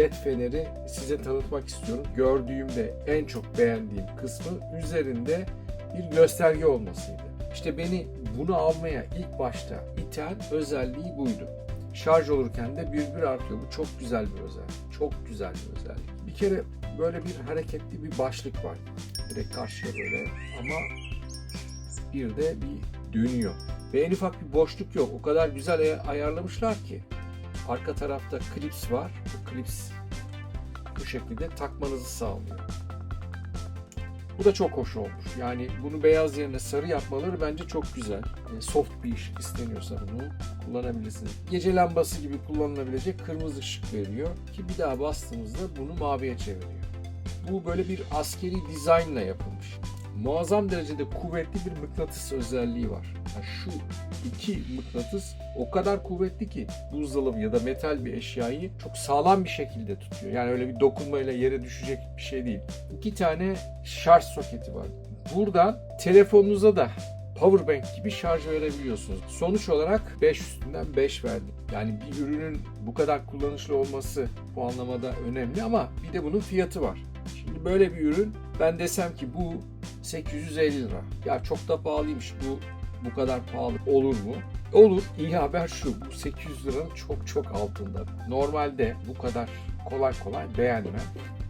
led feneri size tanıtmak istiyorum. Gördüğümde en çok beğendiğim kısmı üzerinde bir gösterge olmasıydı. İşte beni bunu almaya ilk başta iten özelliği buydu. Şarj olurken de bir bir artıyor. Bu çok güzel bir özellik. Çok güzel bir özellik. Bir kere böyle bir hareketli bir başlık var. Direkt karşıya böyle ama bir de bir dönüyor. Ve en ufak bir boşluk yok. O kadar güzel ay- ayarlamışlar ki. Arka tarafta klips var. Bu klips bu şekilde takmanızı sağlıyor. Bu da çok hoş olmuş. Yani bunu beyaz yerine sarı yapmaları bence çok güzel. E, soft bir iş isteniyorsa bunu kullanabilirsiniz. Gece lambası gibi kullanılabilecek kırmızı ışık veriyor ki bir daha bastığımızda bunu maviye çeviriyor. Bu böyle bir askeri dizaynla yapılmış. Muazzam derecede kuvvetli bir mıknatıs özelliği var. Yani şu iki mıknatıs o kadar kuvvetli ki buzdolabı ya da metal bir eşyayı çok sağlam bir şekilde tutuyor. Yani öyle bir dokunmayla yere düşecek bir şey değil. İki tane şarj soketi var. Buradan telefonunuza da powerbank gibi şarj verebiliyorsunuz. Sonuç olarak 5 üstünden 5 verdim. Yani bir ürünün bu kadar kullanışlı olması bu anlamada önemli ama bir de bunun fiyatı var. Şimdi böyle bir ürün ben desem ki bu 850 lira. Ya çok da pahalıymış bu bu kadar pahalı olur mu? Olur. İyi haber şu. Bu 800 liranın çok çok altında. Normalde bu kadar kolay kolay beğenmem.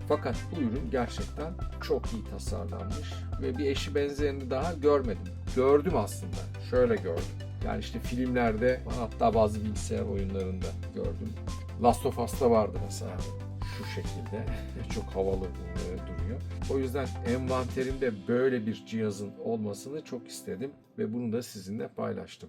Fakat bu ürün gerçekten çok iyi tasarlanmış ve bir eşi benzerini daha görmedim. Gördüm aslında. Şöyle gördüm. Yani işte filmlerde hatta bazı bilgisayar oyunlarında gördüm. Last of Us'ta vardı mesela şu şekilde. Çok havalı e, duruyor. O yüzden envanterimde böyle bir cihazın olmasını çok istedim ve bunu da sizinle paylaştım.